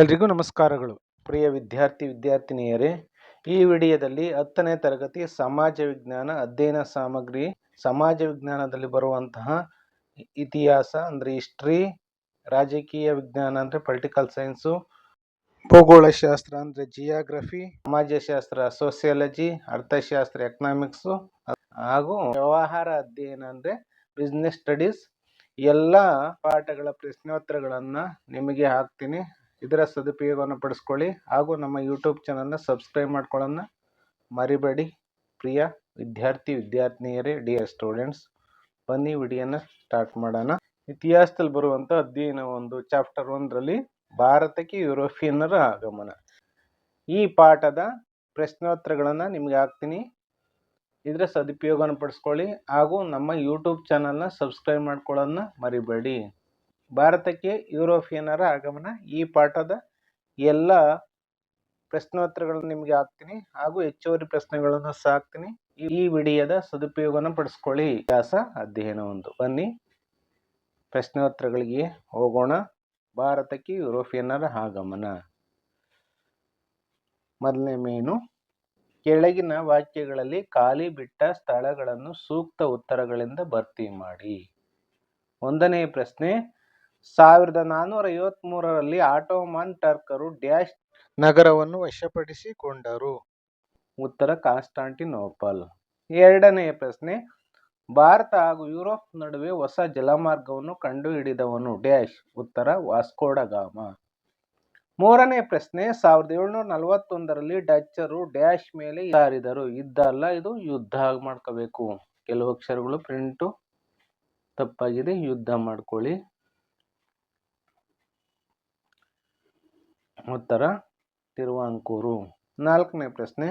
ಎಲ್ರಿಗೂ ನಮಸ್ಕಾರಗಳು. ಪ್ರಿಯ ವಿದ್ಯಾರ್ಥಿ, ವಿದ್ಯಾರ್ಥಿನಿಯರೇ, ಈ ವಿಡಿಯೋದಲ್ಲಿ ಹತ್ತನೇ ತರಗತಿ ಸಮಾಜ ವಿಜ್ಞಾನ ಅಧ್ಯಯನ ಸಾಮಗ್ರಿ, ಸಮಾಜ ವಿಜ್ಞಾನದಲ್ಲಿ ಬರುವಂತಹ ಇತಿಹಾಸ ಅಂದರೆ ಹಿಸ್ಟ್ರಿ, ರಾಜಕೀಯ ವಿಜ್ಞಾನ ಅಂದರೆ ಪೊಲಿಟಿಕಲ್ ಸೈನ್ಸು, ಭೂಗೋಳಶಾಸ್ತ್ರ ಅಂದರೆ ಜಿಯಾಗ್ರಫಿ, ಸಮಾಜಶಾಸ್ತ್ರ ಸೋಸಿಯಾಲಜಿ, ಅರ್ಥಶಾಸ್ತ್ರ ಎಕನಾಮಿಕ್ಸು, ಹಾಗೂ ವ್ಯವಹಾರ ಅಧ್ಯಯನ ಅಂದರೆ ಬಿಸ್ನೆಸ್ ಸ್ಟಡೀಸ್. ಎಲ್ಲ ಪಾಠಗಳ ಪ್ರಶ್ನೋತ್ತರಗಳನ್ನು ನಿಮಗೆ ಹಾಕ್ತೀನಿ. ಇದರ ಸದುಪಯೋಗವನ್ನು ಪಡಿಸ್ಕೊಳ್ಳಿ. ಹಾಗೂ ನಮ್ಮ ಯೂಟ್ಯೂಬ್ ಚಾನಲ್ನ ಸಬ್ಸ್ಕ್ರೈಬ್ ಮಾಡ್ಕೊಳ್ಳೋಣ ಮರಿಬೇಡಿ. ಪ್ರಿಯ ವಿದ್ಯಾರ್ಥಿ, ವಿದ್ಯಾರ್ಥಿನಿಯರೇ, ಡಿಯರ್ ಸ್ಟೂಡೆಂಟ್ಸ್, ಬನ್ನಿ ವಿಡಿಯೋನ ಸ್ಟಾರ್ಟ್ ಮಾಡೋಣ. ಇತಿಹಾಸದಲ್ಲಿ ಬರುವಂಥ ಅಧ್ಯಯನ ಒಂದು, ಚಾಪ್ಟರ್ ಒಂದರಲ್ಲಿ ಭಾರತಕ್ಕೆ ಯುರೋಪಿಯನ್ನರ ಆಗಮನ. ಈ ಪಾಠದ ಪ್ರಶ್ನೋತ್ತರಗಳನ್ನು ನಿಮಗೆ ಹಾಕ್ತೀನಿ. ಇದರ ಸದುಪಯೋಗವನ್ನು ಪಡಿಸ್ಕೊಳ್ಳಿ. ಹಾಗೂ ನಮ್ಮ ಯೂಟ್ಯೂಬ್ ಚಾನಲ್ನ ಸಬ್ಸ್ಕ್ರೈಬ್ ಮಾಡ್ಕೊಳ್ಳೋದನ್ನ ಮರಿಬೇಡಿ. ಭಾರತಕ್ಕೆ ಯುರೋಪಿಯನ್ನರ ಆಗಮನ ಈ ಪಾಠದ ಎಲ್ಲ ಪ್ರಶ್ನೋತ್ತರಗಳನ್ನು ನಿಮಗೆ ಹಾಕ್ತೀನಿ ಹಾಗೂ ಹೆಚ್ಚುವರಿ ಪ್ರಶ್ನೆಗಳನ್ನು ಸಹ ಹಾಕ್ತೀನಿ. ಈ ವಿಡಿಯೋದ ಸದುಪಯೋಗವನ್ನು ಪಡಿಸ್ಕೊಳ್ಳಿ. ಇತಿಹಾಸ ಅಧ್ಯಯನ ಒಂದು. ಬನ್ನಿ. ಪ್ರಶ್ನೋತ್ತರಗಳಿಗೆ ಹೋಗೋಣ. ಭಾರತಕ್ಕೆ ಯುರೋಪಿಯನ್ನರ ಆಗಮನ. ಮೊದಲನೇ ಮೇನು. ಕೆಳಗಿನ ವಾಕ್ಯಗಳಲ್ಲಿ ಖಾಲಿ ಬಿಟ್ಟ ಸ್ಥಳಗಳನ್ನು ಸೂಕ್ತ ಉತ್ತರಗಳಿಂದ ಭರ್ತಿ ಮಾಡಿ. ಒಂದನೇ ಪ್ರಶ್ನೆ. ಸಾವಿರದ ನಾನ್ನೂರ ಐವತ್ಮೂರರಲ್ಲಿ ಆಟೋಮನ್ ಟರ್ಕರು ಡ್ಯಾಶ್ ನಗರವನ್ನು ವಶಪಡಿಸಿಕೊಂಡರು. ಉತ್ತರ ಕಾನ್ಸ್ಟಾಂಟಿನೋಪಲ್. ಎರಡನೆಯ ಪ್ರಶ್ನೆ, ಭಾರತ ಹಾಗೂ ಯುರೋಪ್ ನಡುವೆ ಹೊಸ ಜಲಮಾರ್ಗವನ್ನು ಕಂಡುಹಿಡಿದವನು ಡ್ಯಾಶ್? ಉತ್ತರ ವಾಸ್ಕೋಡಗಾಮ ಮೂರನೇ ಪ್ರಶ್ನೆ, ಸಾವಿರದ ಏಳ್ನೂರ ನಲವತ್ತೊಂದರಲ್ಲಿ ಡಚ್ಚರು ಡ್ಯಾಶ್ ಮೇಲೆ ಹಾರಿದರು ಯುದ್ಧ ಅಲ್ಲ ಇದು ಯುದ್ಧ ಮಾಡ್ಕೋಬೇಕು. ಕೆಲವು ಅಕ್ಷರಗಳು ಪ್ರಿಂಟು, ತಪ್ಪಾಗಿದೆ, ಯುದ್ಧ ಮಾಡ್ಕೊಳ್ಳಿ. ಉತ್ತರ ತಿರುವಾಂಕೂರು. ನಾಲ್ಕನೇ ಪ್ರಶ್ನೆ.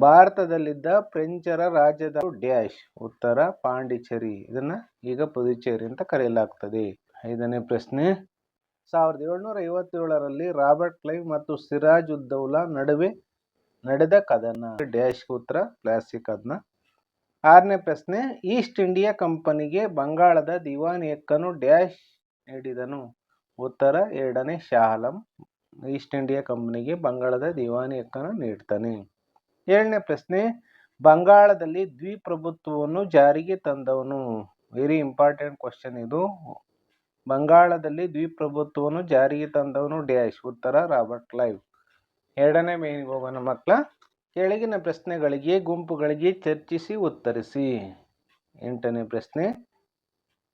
ಭಾರತದಲ್ಲಿದ್ದ ಫ್ರೆಂಚರ ರಾಜ್ಯದ ಡ್ಯಾಶ್, ಉತ್ತರ ಪಾಂಡಿಚೇರಿ. ಇದನ್ನ ಈಗ ಪುದುಚೇರಿ ಅಂತ ಕರೆಯಲಾಗ್ತದೆ. ಐದನೇ ಪ್ರಶ್ನೆ. ಸಾವಿರದ ಏಳ್ನೂರ ಐವತ್ತೇಳರಲ್ಲಿ ರಾಬರ್ಟ್ ಕ್ಲೈವ್ ಮತ್ತು ಸಿರಾಜ್ ಉದ್ದೌಲಾ ನಡುವೆ ನಡೆದ ಕದನ. ಡ್ಯಾಶ್ ಉತ್ತರ, ಕ್ಲಾಸಿಕ್ ಅದನ್ನ ಆರನೇ ಪ್ರಶ್ನೆ. ಈಸ್ಟ್ ಇಂಡಿಯಾ ಕಂಪನಿಗೆ ಬಂಗಾಳದ ದಿವಾನಿಯಕ್ಕನು ಡ್ಯಾಶ್ ನೀಡಿದನು. ಉತ್ತರ ಎರಡನೇ ಶಾ ಆಲಂ ಈಸ್ಟ್ ಇಂಡಿಯಾ ಕಂಪನಿಗೆ ಬಂಗಾಳದ ದಿವಾನಿ ಹಕ್ಕನ್ನು ನೀಡ್ತಾನೆ. ಏಳನೇ ಪ್ರಶ್ನೆ, ಬಂಗಾಳದಲ್ಲಿ ದ್ವಿಪ್ರಭುತ್ವವನ್ನು ಜಾರಿಗೆ ತಂದವನು? ವೆರಿ ಇಂಪಾರ್ಟೆಂಟ್ ಕ್ವಶನ್ ಇದು. ಬಂಗಾಳದಲ್ಲಿ ದ್ವಿಪ್ರಭುತ್ವವನ್ನು ಜಾರಿಗೆ ತಂದವನು ಡ್ಯಾಶ್, ಉತ್ತರ ರಾಬರ್ಟ್ ಕ್ಲೈವ್. ಎರಡನೇ ಮೇನ್ ಹೋಗೋಣ ಮಕ್ಕಳ. ಕೆಳಗಿನ ಪ್ರಶ್ನೆಗಳಿಗೆ ಗುಂಪುಗಳಿಗೆ ಚರ್ಚಿಸಿ ಉತ್ತರಿಸಿ. ಎಂಟನೇ ಪ್ರಶ್ನೆ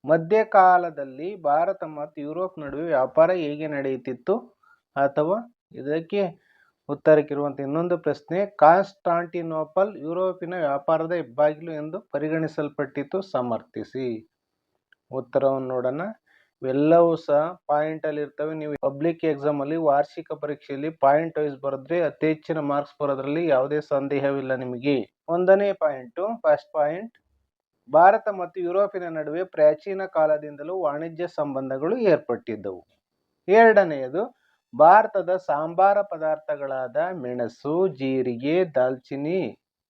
ಮಧ್ಯಕಾಲದಲ್ಲಿ ಭಾರತ ಮತ್ತು ಯುರೋಪ್ ನಡುವೆ ವ್ಯಾಪಾರ ಹೇಗೆ ನಡೆಯುತ್ತಿತ್ತು ಅಥವಾ ಇದಕ್ಕೆ ಉತ್ತರಕ್ಕಿರುವಂಥ ಇನ್ನೊಂದು ಪ್ರಶ್ನೆ, ಕಾನ್ಸ್ಟಾಂಟಿನೋಪಲ್ ಯುರೋಪಿನ ವ್ಯಾಪಾರದ ಹೆಬ್ಬಾಗಿಲು ಎಂದು ಪರಿಗಣಿಸಲ್ಪಟ್ಟಿತ್ತು ಸಮರ್ಥಿಸಿ. ಉತ್ತರವನ್ನು ನೋಡೋಣ. ಇವೆಲ್ಲವೂ ಸಹ ಪಾಯಿಂಟ್ ಅಲ್ಲಿ ಇರ್ತವೆ. ನೀವು ಪಬ್ಲಿಕ್ ಎಕ್ಸಾಮ್ ಅಲ್ಲಿ ವಾರ್ಷಿಕ ಪರೀಕ್ಷೆಯಲ್ಲಿ ಪಾಯಿಂಟ್ ವೈಸ್ ಬರೆದ್ರೆ ಅತಿ ಹೆಚ್ಚಿನ ಮಾರ್ಕ್ಸ್ ಬರೋದ್ರಲ್ಲಿ ಯಾವುದೇ ಸಂದೇಹವಿಲ್ಲ ನಿಮಗೆ. ಒಂದನೇ ಪಾಯಿಂಟು ಫಸ್ಟ್ ಪಾಯಿಂಟ್ ಭಾರತ ಮತ್ತು ಯುರೋಪಿನ ನಡುವೆ ಪ್ರಾಚೀನ ಕಾಲದಿಂದಲೂ ವಾಣಿಜ್ಯ ಸಂಬಂಧಗಳು ಏರ್ಪಟ್ಟಿದ್ದವು. ಎರಡನೆಯದು, ಭಾರತದ ಸಾಂಬಾರ ಪದಾರ್ಥಗಳಾದ ಮೆಣಸು, ಜೀರಿಗೆ, ದಾಲ್ಚಿನ್ನಿ,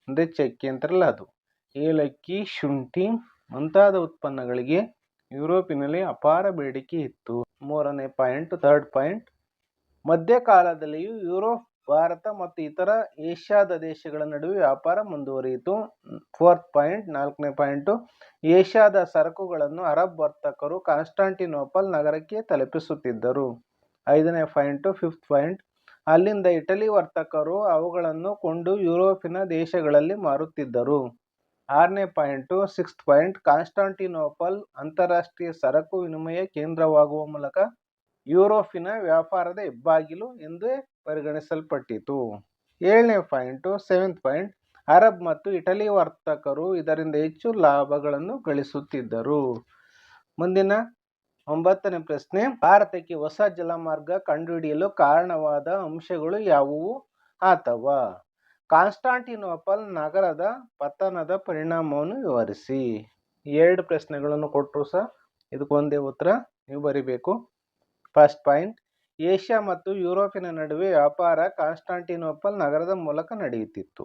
ಅಂದರೆ ಚಕ್ಕೆ ಅಂತಾರಲ್ಲ ಅದು, ಏಲಕ್ಕಿ, ಶುಂಠಿ ಮುಂತಾದ ಉತ್ಪನ್ನಗಳಿಗೆ ಯುರೋಪಿನಲ್ಲಿ ಅಪಾರ ಬೇಡಿಕೆ ಇತ್ತು. ಮೂರನೇ ಪಾಯಿಂಟ್ ಥರ್ಡ್ ಪಾಯಿಂಟ್ ಮಧ್ಯಕಾಲದಲ್ಲಿಯೂ ಯುರೋಪ್ ಭಾರತ ಮತ್ತು ಇತರ ಏಷ್ಯಾದ ದೇಶಗಳ ನಡುವೆ ವ್ಯಾಪಾರ ಮುಂದುವರಿಯಿತು. ಫೋರ್ತ್ ಪಾಯಿಂಟ್, ನಾಲ್ಕನೇ ಪಾಯಿಂಟು. ಏಷ್ಯಾದ ಸರಕುಗಳನ್ನು ಅರಬ್ ವರ್ತಕರು ಕಾನ್ಸ್ಟಾಂಟಿನೋಪಲ್ ನಗರಕ್ಕೆ ತಲುಪಿಸುತ್ತಿದ್ದರು. ಐದನೇ ಪಾಯಿಂಟು, ಫಿಫ್ತ್ ಪಾಯಿಂಟ್. ಅಲ್ಲಿಂದ ಇಟಲಿ ವರ್ತಕರು ಅವುಗಳನ್ನು ಕೊಂಡು ಯುರೋಪಿನ ದೇಶಗಳಲ್ಲಿ ಮಾರುತ್ತಿದ್ದರು. ಆರನೇ ಪಾಯಿಂಟು, ಸಿಕ್ಸ್ತ್ ಪಾಯಿಂಟ್. ಕಾನ್ಸ್ಟಾಂಟಿನೋಪಲ್ ಅಂತಾರಾಷ್ಟ್ರೀಯ ಸರಕು ವಿನಿಮಯ ಕೇಂದ್ರವಾಗುವ ಮೂಲಕ ಯುರೋಪಿನ ವ್ಯಾಪಾರದ ಹೆಬ್ಬಾಗಿಲು ಎಂದೇ ಪರಿಗಣಿಸಲ್ಪಟ್ಟಿತು. ಏಳನೇ ಪಾಯಿಂಟು, ಸೆವೆಂತ್ ಪಾಯಿಂಟ್, ಅರಬ್ ಮತ್ತು ಇಟಲಿ ವರ್ತಕರು ಇದರಿಂದ ಹೆಚ್ಚು ಲಾಭಗಳನ್ನು ಗಳಿಸುತ್ತಿದ್ದರು. ಮುಂದಿನ ಒಂಬತ್ತನೇ ಪ್ರಶ್ನೆ, ಭಾರತಕ್ಕೆ ಹೊಸ ಜಲಮಾರ್ಗ ಕಂಡುಹಿಡಿಯಲು ಕಾರಣವಾದ ಅಂಶಗಳು ಯಾವುವು? ಅಥವಾ ಕಾನ್ಸ್ಟಾಂಟಿನೋಪಲ್ ನಗರದ ಪತನದ ಪರಿಣಾಮವನ್ನು ವಿವರಿಸಿ. ಎರಡು ಪ್ರಶ್ನೆಗಳನ್ನು ಕೊಟ್ಟರು ಸಹ ಇದಕ್ಕೊಂದೇ ಉತ್ತರ. ನೀವು ಬರಿಬೇಕು. ಫಸ್ಟ್ ಪಾಯಿಂಟ್ ಏಷ್ಯಾ ಮತ್ತು ಯುರೋಪಿನ ನಡುವೆ ವ್ಯಾಪಾರ ಕಾನ್ಸ್ಟಾಂಟಿನೋಪಲ್ ನಗರದ ಮೂಲಕ ನಡೆಯುತ್ತಿತ್ತು.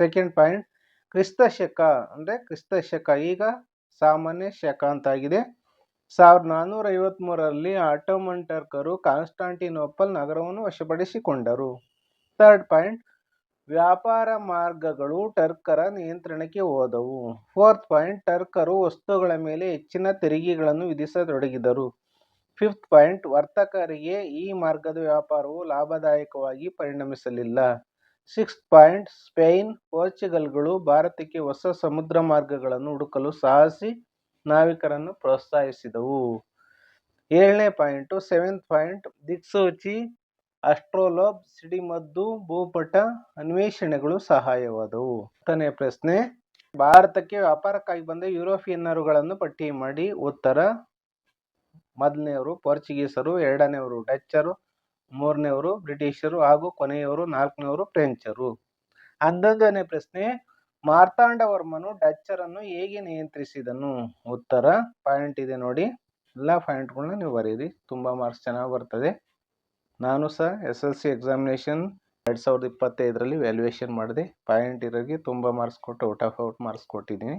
ಸೆಕೆಂಡ್ ಪಾಯಿಂಟ್ ಕ್ರಿಸ್ತ ಶಕ ಅಂದರೆ ಕ್ರಿಸ್ತ ಶಕ ಈಗ ಸಾಮಾನ್ಯ ಶಕ ಅಂತಾಗಿದೆ. ಸಾವಿರದ ನಾನ್ನೂರ ಐವತ್ಮೂರರಲ್ಲಿ ಆಟೋಮನ್ ಟರ್ಕರು ಕಾನ್ಸ್ಟಾಂಟಿನೋಪಲ್ ನಗರವನ್ನು ವಶಪಡಿಸಿಕೊಂಡರು. ಥರ್ಡ್ ಪಾಯಿಂಟ್, ವ್ಯಾಪಾರ ಮಾರ್ಗಗಳು ಟರ್ಕರ ನಿಯಂತ್ರಣಕ್ಕೆ ಹೋದವು. ಫೋರ್ತ್ ಪಾಯಿಂಟ್, ಟರ್ಕರು ವಸ್ತುಗಳ ಮೇಲೆ ಹೆಚ್ಚಿನ ತೆರಿಗೆಗಳನ್ನು ವಿಧಿಸತೊಡಗಿದರು. ಫಿಫ್ತ್ ಪಾಯಿಂಟ್, ವರ್ತಕರಿಗೆ ಈ ಮಾರ್ಗದ ವ್ಯಾಪಾರವು ಲಾಭದಾಯಕವಾಗಿ ಪರಿಣಮಿಸಲಿಲ್ಲ. ಸಿಕ್ಸ್ತ್ ಪಾಯಿಂಟ್, ಸ್ಪೇನ್, ಪೋರ್ಚುಗಲ್ಗಳು ಭಾರತಕ್ಕೆ ಹೊಸ ಸಮುದ್ರ ಮಾರ್ಗಗಳನ್ನು ಹುಡುಕಲು ಸಾಹಸಿ ನಾವಿಕರನ್ನು ಪ್ರೋತ್ಸಾಹಿಸಿದವು. ಏಳನೇ ಪಾಯಿಂಟು, ಸೆವೆಂತ್ ಪಾಯಿಂಟ್, ದಿಕ್ಸೂಚಿ, ಅಸ್ಟ್ರೋಲೋಬ್, ಸಿಡಿಮದ್ದು, ಭೂಪಟ ಅನ್ವೇಷಣೆಗಳು ಸಹಾಯವಾದವು. ಹತ್ತನೇ ಪ್ರಶ್ನೆ, ಭಾರತಕ್ಕೆ ವ್ಯಾಪಾರಕ್ಕಾಗಿ ಬಂದ ಯುರೋಪಿಯನ್ನರುಗಳನ್ನು ಪಟ್ಟಿ ಮಾಡಿ. ಉತ್ತರ ಮೊದಲನೆಯವರು ಪೋರ್ಚುಗೀಸರು, ಎರಡನೆಯವರು ಡಚ್ಚರು, ಮೂರನೆಯವರು ಬ್ರಿಟಿಷರು ಹಾಗೂ ಕೊನೆಯವರು ನಾಲ್ಕನೆಯವರು ಫ್ರೆಂಚರು. ಹನ್ನೊಂದನೇ ಪ್ರಶ್ನೆ, ಮಾರ್ತಾಂಡವರ್ಮನು ಡಚ್ಚರನ್ನು ಹೇಗೆ ನಿಯಂತ್ರಿಸಿದನು? ಉತ್ತರ ಪಾಯಿಂಟ್ ಇದೆ ನೋಡಿ. ಎಲ್ಲ ಪಾಯಿಂಟ್ಗಳನ್ನ ನೀವು ಬರೀರಿ ತುಂಬ ಮಾರ್ಕ್ಸ್ ಚೆನ್ನಾಗಿ ಬರ್ತದೆ. ನಾನು ಸಹ ಎಸ್ ಎಲ್ ಸಿ ಎಕ್ಸಾಮಿನೇಷನ್ ಎರಡು ಸಾವಿರದ ಇಪ್ಪತ್ತೈದರಲ್ಲಿ ವ್ಯಾಲ್ಯೂಯೇಷನ್ ಮಾಡಿದೆ. ಪಾಯಿಂಟ್ ಇರೋರಿಗೆ ತುಂಬ ಮಾರ್ಕ್ಸ್ ಕೊಟ್ಟು ಔಟ್ ಆಫ್ ಔಟ್ ಮಾರ್ಕ್ಸ್ ಕೊಟ್ಟಿದ್ದೀನಿ.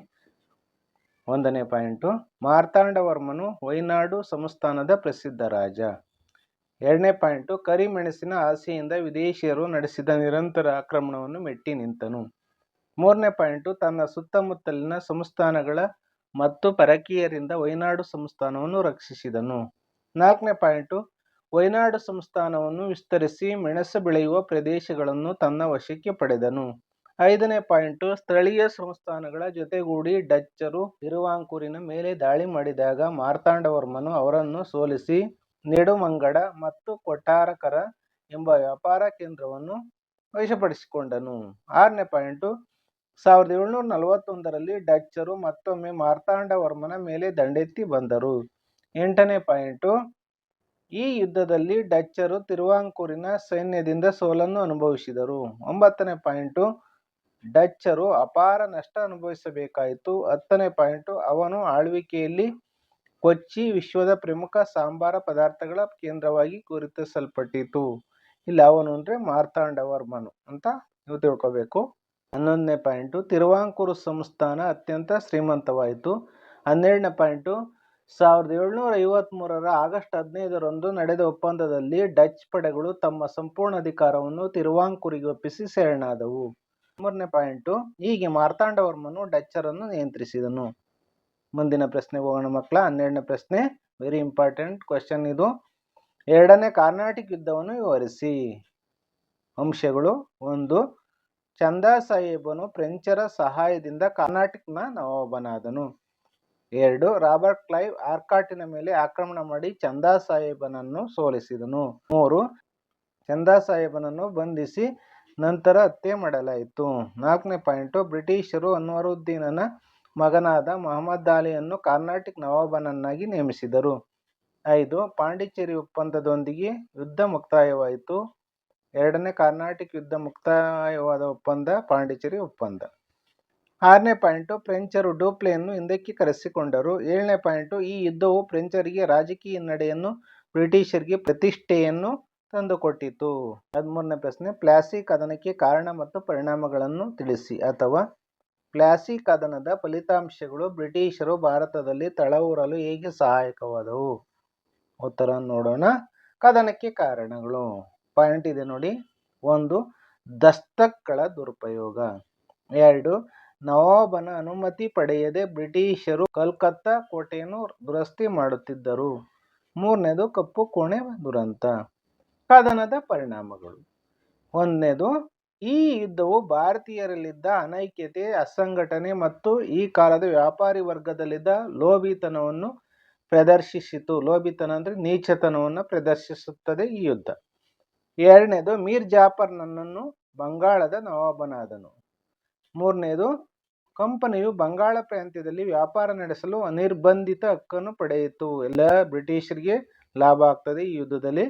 ಒಂದನೇ ಪಾಯಿಂಟು, ಮಾರ್ತಾಂಡವರ್ಮನು ವೈನಾಡು ಸಂಸ್ಥಾನದ ಪ್ರಸಿದ್ಧ ರಾಜ. ಎರಡನೇ ಪಾಯಿಂಟು, ಕರಿಮೆಣಸಿನ ಆಸೆಯಿಂದ ವಿದೇಶಿಯರು ನಡೆಸಿದ ನಿರಂತರ ಆಕ್ರಮಣವನ್ನು ಮೆಟ್ಟಿ ನಿಂತನು. ಮೂರನೇ ಪಾಯಿಂಟು, ತನ್ನ ಸುತ್ತಮುತ್ತಲಿನ ಸಂಸ್ಥಾನಗಳ ಮತ್ತು ಪರಕೀಯರಿಂದ ವೈನಾಡು ಸಂಸ್ಥಾನವನ್ನು ರಕ್ಷಿಸಿದನು. ನಾಲ್ಕನೇ ಪಾಯಿಂಟು, ವೈನಾಡು ಸಂಸ್ಥಾನವನ್ನು ವಿಸ್ತರಿಸಿ ಮೆಣಸು ಬೆಳೆಯುವ ಪ್ರದೇಶಗಳನ್ನು ತನ್ನ ವಶಕ್ಕೆ ಪಡೆದನು. ಐದನೇ ಪಾಯಿಂಟು, ಸ್ಥಳೀಯ ಸಂಸ್ಥಾನಗಳ ಜೊತೆಗೂಡಿ ಡಚ್ಚರು ತಿರುವಾಂಕೂರಿನ ಮೇಲೆ ದಾಳಿ ಮಾಡಿದಾಗ ಮಾರ್ತಾಂಡವರ್ಮನು ಅವರನ್ನು ಸೋಲಿಸಿ, ನೆಡುಮಂಗಡ ಮತ್ತು ಕೊಟ್ಟಾರಕರ ಎಂಬ ವ್ಯಾಪಾರ ಕೇಂದ್ರವನ್ನು ವಶಪಡಿಸಿಕೊಂಡನು. ಆರನೇ ಪಾಯಿಂಟು, ಸಾವಿರದ ಏಳ್ನೂರ ನಲವತ್ತೊಂದರಲ್ಲಿ ಡಚ್ಚರು ಮತ್ತೊಮ್ಮೆ ಮಾರ್ತಾಂಡವರ್ಮನ ಮೇಲೆ ದಂಡೆತ್ತಿ ಬಂದರು. ಎಂಟನೇ ಪಾಯಿಂಟು, ಈ ಯುದ್ಧದಲ್ಲಿ ಡಚ್ಚರು ತಿರುವಾಂಕೂರಿನ ಸೈನ್ಯದಿಂದ ಸೋಲನ್ನು ಅನುಭವಿಸಿದರು. ಒಂಬತ್ತನೇ ಪಾಯಿಂಟು ಡಚ್ಚರು ಅಪಾರ ನಷ್ಟ ಅನುಭವಿಸಬೇಕಾಯಿತು. ಹತ್ತನೇ ಪಾಯಿಂಟು, ಅವನು ಆಳ್ವಿಕೆಯಲ್ಲಿ ಕೊಚ್ಚಿ ವಿಶ್ವದ ಪ್ರಮುಖ ಸಾಂಬಾರ ಪದಾರ್ಥಗಳ ಕೇಂದ್ರವಾಗಿ ಗುರುತಿಸಲ್ಪಟ್ಟಿತು. ಇಲ್ಲಿ, ಅವನು ಅಂದರೆ ಮಾರ್ತಾಂಡವರ್ಮನು ಅಂತ ನೀವು ತಿಳ್ಕೊಬೇಕು. ಹನ್ನೊಂದನೇ ಪಾಯಿಂಟು, ತಿರುವಾಂಕೂರು ಸಂಸ್ಥಾನ ಅತ್ಯಂತ ಶ್ರೀಮಂತವಾಯಿತು. ಹನ್ನೆರಡನೇ ಪಾಯಿಂಟು, ಸಾವಿರದ ಏಳ್ನೂರ ಐವತ್ತ್ಮೂರರ ಆಗಸ್ಟ್ ಹದಿನೈದರಂದು ನಡೆದ ಒಪ್ಪಂದದಲ್ಲಿ ಡಚ್ ಪಡೆಗಳು ತಮ್ಮ ಸಂಪೂರ್ಣ ಅಧಿಕಾರವನ್ನು ತಿರುವಾಂಕೂರಿಗೆ ಒಪ್ಪಿಸಿ ಶರಣಾದವು. ಮೂರನೇ ಪಾಯಿಂಟು ಹೀಗೆ ಮಾರ್ತಾಂಡವರ್ಮನು ಡಚ್ಚರನ್ನು ನಿಯಂತ್ರಿಸಿದನು. ಮುಂದಿನ ಪ್ರಶ್ನೆಗೆ ಹೋಗೋಣ ಮಕ್ಕಳ, ಹನ್ನೆರಡನೇ ಪ್ರಶ್ನೆ ವೆರಿ ಇಂಪಾರ್ಟೆಂಟ್ ಕ್ವಶನ್ ಇದು. ಎರಡನೇ ಕಾರ್ನಾಟಿಕ್ ಯುದ್ಧವನ್ನು ವಿವರಿಸಿ. ಅಂಶಗಳು ಒಂದು, ಚಂದಾ ಸಾಹೇಬನು ಫ್ರೆಂಚರ ಸಹಾಯದಿಂದ ಕರ್ನಾಟಕನ ನವಾಬನಾದನು. ಎರಡು, ರಾಬರ್ಟ್ ಕ್ಲೈವ್ ಆರ್ಕಾಟಿನ ಮೇಲೆ ಆಕ್ರಮಣ ಮಾಡಿ ಚಂದಾ ಸಾಹೇಬನನ್ನು ಸೋಲಿಸಿದನು. ಮೂರು, ಚಂದಾ ಸಾಹೇಬನನ್ನು ಬಂಧಿಸಿ ನಂತರ ಹತ್ಯೆ ಮಾಡಲಾಯಿತು. ನಾಲ್ಕನೇ ಪಾಯಿಂಟು, ಬ್ರಿಟಿಷರು ಅನ್ವರುದ್ದೀನನ ಮಗನಾದ ಮಹಮ್ಮದ್ ಅಲಿಯನ್ನು ಕರ್ನಾಟಕ ನವಾಬನನ್ನಾಗಿ ನೇಮಿಸಿದರು. ಐದು, ಪಾಂಡಿಚೇರಿ ಒಪ್ಪಂದದೊಂದಿಗೆ ಯುದ್ಧ ಮುಕ್ತಾಯವಾಯಿತು. ಎರಡನೇ, ಕರ್ನಾಟಕ ಯುದ್ಧ ಮುಕ್ತಾಯವಾದ ಒಪ್ಪಂದ, ಪಾಂಡಿಚೇರಿ ಒಪ್ಪಂದ. ಆರನೇ ಪಾಯಿಂಟು, ಫ್ರೆಂಚರು ಡೂಪ್ಲೆಯನ್ನು ಹಿಂದಕ್ಕೆ ಕರೆಸಿಕೊಂಡರು. ಏಳನೇ ಪಾಯಿಂಟು, ಈ ಯುದ್ಧವು ಫ್ರೆಂಚರಿಗೆ ರಾಜಕೀಯ ನಡೆಯನ್ನು ಬ್ರಿಟಿಷರಿಗೆ ಪ್ರತಿಷ್ಠೆಯನ್ನು ತಂದುಕೊಟ್ಟಿತು. ಹದಿಮೂರನೇ ಪ್ರಶ್ನೆ, ಪ್ಲಾಸಿ ಕದನಕ್ಕೆ ಕಾರಣ ಮತ್ತು ಪರಿಣಾಮಗಳನ್ನು ತಿಳಿಸಿ ಅಥವಾ ಪ್ಲಾಸಿ ಕದನದ ಫಲಿತಾಂಶಗಳು ಬ್ರಿಟಿಷರು ಭಾರತದಲ್ಲಿ ತಳವೂರಲು ಹೇಗೆ ಸಹಾಯಕವಾದವು? ಉತ್ತರ ನೋಡೋಣ. ಕದನಕ್ಕೆ ಕಾರಣಗಳು. ಪಾಯಿಂಟ್ ಇದೆ ನೋಡಿ. ಒಂದು, ದಸ್ತಕ್ಗಳ ದುರುಪಯೋಗ. ಎರಡು, ನವಾಬನ ಅನುಮತಿ ಪಡೆಯದೆ ಬ್ರಿಟಿಷರು ಕಲ್ಕತ್ತಾ ಕೋಟೆಯನ್ನು ದುರಸ್ತಿ ಮಾಡುತ್ತಿದ್ದರು. ಮೂರನೇದು ಕಪ್ಪು ಕೋಣೆ ದುರಂತ. ಕದನದ ಪರಿಣಾಮಗಳು. ಒಂದನೇದು, ಈ ಯುದ್ಧವು ಭಾರತೀಯರಲ್ಲಿದ್ದ ಅನೈಕ್ಯತೆ, ಅಸಂಘಟನೆ ಮತ್ತು ಈ ಕಾಲದ ವ್ಯಾಪಾರಿ ವರ್ಗದಲ್ಲಿದ್ದ ಲೋಭಿತನವನ್ನು ಪ್ರದರ್ಶಿಸಿತು. ಲೋಭಿತನ ಅಂದರೆ ನೀಚತನವನ್ನು ಪ್ರದರ್ಶಿಸುತ್ತದೆ ಈ ಯುದ್ಧ. ಎರಡನೇದು, ಮೀರ್ ಜಾಫರ್ ನನ್ನನ್ನು ಬಂಗಾಳದ ನವಾಬನಾದನು. ಮೂರನೇದು, ಕಂಪನಿಯು ಬಂಗಾಳ ಪ್ರಾಂತ್ಯದಲ್ಲಿ ವ್ಯಾಪಾರ ನಡೆಸಲು ಅನಿರ್ಬಂಧಿತ ಹಕ್ಕನ್ನು ಪಡೆಯಿತು. ಎಲ್ಲ ಬ್ರಿಟಿಷರಿಗೆ ಲಾಭ ಆಗ್ತದೆ ಈ ಯುದ್ಧದಲ್ಲಿ.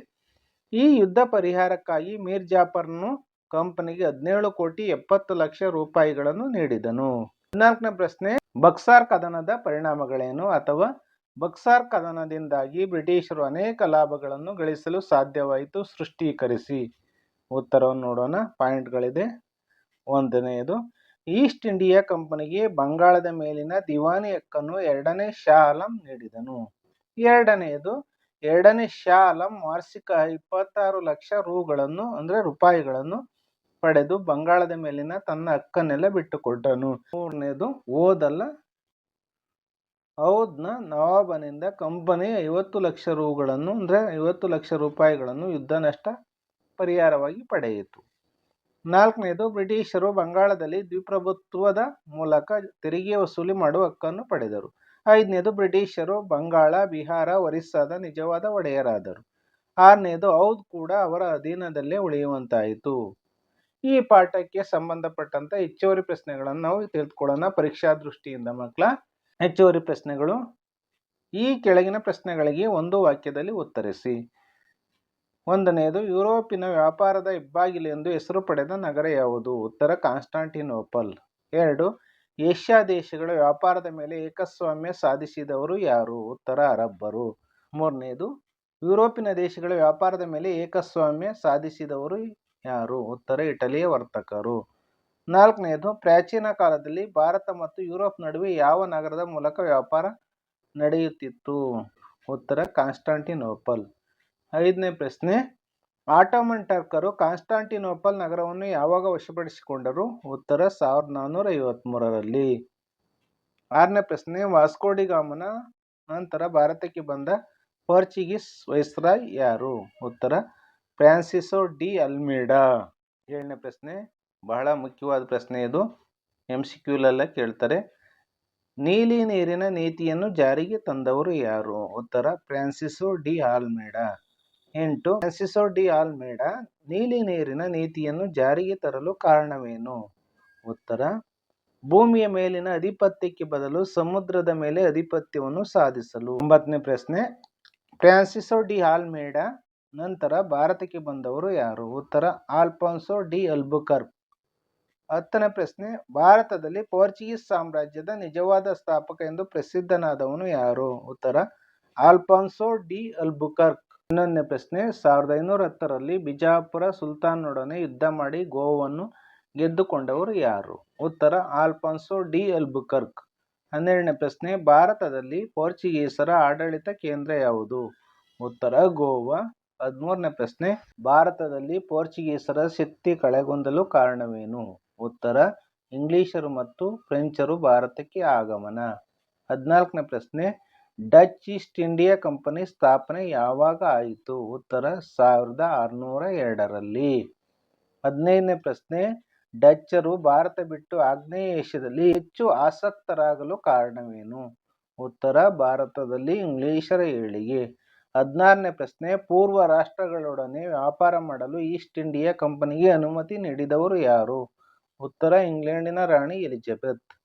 ಈ ಯುದ್ಧ ಪರಿಹಾರಕ್ಕಾಗಿ ಮೀರ್ ಜಾಫರ್ನು ಕಂಪನಿಗೆ ಹದಿನೇಳು ಕೋಟಿ ಎಪ್ಪತ್ತು ಲಕ್ಷ ರೂಪಾಯಿಗಳನ್ನು ನೀಡಿದನು. ಹದಿನಾಲ್ಕನೇ ಪ್ರಶ್ನೆ, ಬಕ್ಸಾರ್ ಕದನದ ಪರಿಣಾಮಗಳೇನು ಅಥವಾ ಬಕ್ಸಾರ್ ಕದನದಿಂದಾಗಿ ಬ್ರಿಟಿಷರು ಅನೇಕ ಲಾಭಗಳನ್ನು ಗಳಿಸಲು ಸಾಧ್ಯವಾಯಿತು ಸೃಷ್ಟೀಕರಿಸಿ? ಉತ್ತರವನ್ನು ನೋಡೋಣ. ಪಾಯಿಂಟ್ಗಳಿದೆ. ಒಂದನೆಯದು, ಈಸ್ಟ್ ಇಂಡಿಯಾ ಕಂಪನಿಗೆ ಬಂಗಾಳದ ಮೇಲಿನ ದಿವಾನಿ ಹಕ್ಕನ್ನು ಎರಡನೇ ಶಾ ಆಲಂ ನೀಡಿದನು. ಎರಡನೆಯದು ಎರಡನೇ ಶಾ ಆಲಂ ವಾರ್ಷಿಕ ಇಪ್ಪತ್ತಾರು ಲಕ್ಷ ರೂಗಳನ್ನು, ಅಂದ್ರೆ ರೂಪಾಯಿಗಳನ್ನು ಪಡೆದು ಬಂಗಾಳದ ಮೇಲಿನ ತನ್ನ ಹಕ್ಕನ್ನೆಲ್ಲ ಬಿಟ್ಟುಕೊಟ್ಟನು. ಮೂರನೇದು, ಓದಲ್ಲ. ಔದ್ನ ನವಾಬನಿಂದ ಕಂಪನಿ ಐವತ್ತು ಲಕ್ಷ ರೂಗಳನ್ನು, ಅಂದರೆ ಐವತ್ತು ಲಕ್ಷ ರೂಪಾಯಿಗಳನ್ನು ಯುದ್ಧ ನಷ್ಟ ಪರಿಹಾರವಾಗಿ ಪಡೆಯಿತು. ನಾಲ್ಕನೇದು, ಬ್ರಿಟಿಷರು ಬಂಗಾಳದಲ್ಲಿ ದ್ವಿಪ್ರಭುತ್ವದ ಮೂಲಕ ತೆರಿಗೆ ವಸೂಲಿ ಮಾಡುವ ಹಕ್ಕನ್ನು ಪಡೆದರು. ಐದನೇದು ಬ್ರಿಟಿಷರು, ಬಂಗಾಳ, ಬಿಹಾರ, ಒರಿಸ್ಸಾದ ನಿಜವಾದ ಒಡೆಯರಾದರು. ಆರನೇದು ಔದ್ ಕೂಡ ಅವರ ಅಧೀನದಲ್ಲೇ ಉಳಿಯುವಂತಾಯಿತು. ಈ ಪಾಠಕ್ಕೆ ಸಂಬಂಧಪಟ್ಟಂತ ಹೆಚ್ಚುವರಿ ಪ್ರಶ್ನೆಗಳನ್ನು ನಾವು ತಿಳಿದುಕೊಳ್ಳೋಣ. ಪರೀಕ್ಷಾ ದೃಷ್ಟಿಯಿಂದ ಮಕ್ಕಳ ಹೆಚ್ಚುವರಿ ಪ್ರಶ್ನೆಗಳು. ಈ ಕೆಳಗಿನ ಪ್ರಶ್ನೆಗಳಿಗೆ ಒಂದು ವಾಕ್ಯದಲ್ಲಿ ಉತ್ತರಿಸಿ. ಒಂದನೆಯದು ಯುರೋಪಿನ ವ್ಯಾಪಾರದ ಹೆಬ್ಬಾಗಿಲು ಎಂದು ಹೆಸರು ಪಡೆದ ನಗರ ಯಾವುದು? ಉತ್ತರ ಕಾನ್ಸ್ಟಾಂಟಿನೋಪಲ್. ಎರಡು ಏಷ್ಯಾ ದೇಶಗಳ ವ್ಯಾಪಾರದ ಮೇಲೆ ಏಕಸ್ವಾಮ್ಯ ಸಾಧಿಸಿದವರು ಯಾರು? ಉತ್ತರ, ಅರಬ್ಬರು. ಮೂರನೇದು, ಯುರೋಪಿನ ದೇಶಗಳ ವ್ಯಾಪಾರದ ಮೇಲೆ ಏಕಸ್ವಾಮ್ಯ ಸಾಧಿಸಿದವರು ಯಾರು? ಉತ್ತರ, ಇಟಲಿಯ ವರ್ತಕರು. ನಾಲ್ಕನೇದು, ಪ್ರಾಚೀನ ಕಾಲದಲ್ಲಿ ಭಾರತ ಮತ್ತು ಯುರೋಪ್ ನಡುವೆ ಯಾವ ನಗರದ ಮೂಲಕ ವ್ಯಾಪಾರ ನಡೆಯುತ್ತಿತ್ತು? ಉತ್ತರ, ಕಾನ್ಸ್ಟಾಂಟಿನೋಪಲ್. ಐದನೇ ಪ್ರಶ್ನೆ ಆಟೋಮನ್ ಟರ್ಕರು ಕಾನ್ಸ್ಟಾಂಟಿನೋಪಲ್ ನಗರವನ್ನು ಯಾವಾಗ ವಶಪಡಿಸಿಕೊಂಡರು? ಉತ್ತರ ಸಾವಿರದ ನಾನ್ನೂರ ಐವತ್ಮೂರರಲ್ಲಿ. ಆರನೇ ಪ್ರಶ್ನೆ ವಾಸ್ಕೋಡಿಗಾಮನ ನಂತರ ಭಾರತಕ್ಕೆ ಬಂದ ಪೋರ್ಚುಗೀಸ್ ವೈಸ್ರಾಯ್ ಯಾರು? ಉತ್ತರ, ಫ್ರಾನ್ಸಿಸೊ ಡಿ ಅಲ್ಮೇಡಾ. ಏಳನೇ ಪ್ರಶ್ನೆ, ಬಹಳ ಮುಖ್ಯವಾದ ಪ್ರಶ್ನೆ ಇದು. ಎಂ ಸಿ ಕ್ಯೂಲೆಲ್ಲ ಕೇಳ್ತಾರೆ. ನೀಲಿ ನೀರಿನ ನೀತಿಯನ್ನು ಜಾರಿಗೆ ತಂದವರು ಯಾರು? ಉತ್ತರ, ಫ್ರಾನ್ಸಿಸೊ ಡಿ ಆಲ್ಮೇಡಾ ಎಂಟು, ಫ್ರಾನ್ಸಿಸೋ ಡಿ ಆಲ್ಮೇಡಾ ನೀಲಿ ನೀರಿನ ನೀತಿಯನ್ನು ಜಾರಿಗೆ ತರಲು ಕಾರಣವೇನು? ಉತ್ತರ, ಭೂಮಿಯ ಮೇಲಿನ ಅಧಿಪತ್ಯಕ್ಕೆ ಬದಲು ಸಮುದ್ರದ ಮೇಲೆ ಅಧಿಪತ್ಯವನ್ನು ಸಾಧಿಸಲು. ಒಂಬತ್ತನೇ ಪ್ರಶ್ನೆ, ಫ್ರಾನ್ಸಿಸೋ ಡಿ ಆಲ್ಮೇಡಾ ನಂತರ ಭಾರತಕ್ಕೆ ಬಂದವರು ಯಾರು? ಉತ್ತರ, ಆಲ್ಫಾನ್ಸೋ ಡಿ ಅಲ್ಬುಕರ್ಕ್. ಹತ್ತನೇ ಪ್ರಶ್ನೆ, ಭಾರತದಲ್ಲಿ ಪೋರ್ಚುಗೀಸ್ ಸಾಮ್ರಾಜ್ಯದ ನಿಜವಾದ ಸ್ಥಾಪಕ ಎಂದು ಪ್ರಸಿದ್ಧನಾದವನು ಯಾರು? ಉತ್ತರ, ಆಲ್ಫಾನ್ಸೋ ಡಿ ಅಲ್ಬುಕರ್ಕ್. ಹನ್ನೊಂದನೇ ಪ್ರಶ್ನೆ, ಸಾವಿರದ ಐನೂರ ಹತ್ತರಲ್ಲಿ ಬಿಜಾಪುರ ಸುಲ್ತಾನ್ನೊಡನೆ ಯುದ್ಧ ಮಾಡಿ ಗೋವನ್ನು ಗೆದ್ದುಕೊಂಡವರು ಯಾರು? ಉತ್ತರ, ಆಲ್ಫಾನ್ಸೋ ಡಿ ಅಲ್ಬುಕರ್ಕ್. ಹನ್ನೆರಡನೇ ಪ್ರಶ್ನೆ, ಭಾರತದಲ್ಲಿ ಪೋರ್ಚುಗೀಸರ ಆಡಳಿತ ಕೇಂದ್ರ ಯಾವುದು? ಉತ್ತರ, ಗೋವಾ. ಹದಿಮೂರನೇ ಪ್ರಶ್ನೆ, ಭಾರತದಲ್ಲಿ ಪೋರ್ಚುಗೀಸರ ಶಕ್ತಿ ಕಳೆಗೊಂದಲು ಕಾರಣವೇನು? ಉತ್ತರ, ಇಂಗ್ಲಿಷರು ಮತ್ತು ಫ್ರೆಂಚರು ಭಾರತಕ್ಕೆ ಆಗಮನ. ಹದಿನಾಲ್ಕನೇ ಪ್ರಶ್ನೆ ಡಚ್ ಈಸ್ಟ್ ಇಂಡಿಯಾ ಕಂಪನಿ ಸ್ಥಾಪನೆ ಯಾವಾಗ ಆಯಿತು? ಉತ್ತರ ಸಾವಿರದ ಆರುನೂರ ಎರಡರಲ್ಲಿ. ಹದಿನೈದನೇ ಪ್ರಶ್ನೆ. ಡಚ್ಚರು ಭಾರತ ಬಿಟ್ಟು ಆಗ್ನೇಯ ಏಷ್ಯಾದಲ್ಲಿ ಹೆಚ್ಚು ಆಸಕ್ತರಾಗಲು ಕಾರಣವೇನು? ಉತ್ತರ ಭಾರತದಲ್ಲಿ ಇಂಗ್ಲಿಷರ ಏಳಿಗೆ. ಹದಿನಾರನೇ ಪ್ರಶ್ನೆ. ಪೂರ್ವ ರಾಷ್ಟ್ರಗಳೊಡನೆ ವ್ಯಾಪಾರ ಮಾಡಲು ಈಸ್ಟ್ ಇಂಡಿಯಾ ಕಂಪನಿಗೆ ಅನುಮತಿ ನೀಡಿದವರು ಯಾರು? ಉತ್ತರ ಇಂಗ್ಲೆಂಡಿನ ರಾಣಿ ಎಲಿಜಬೆತ್.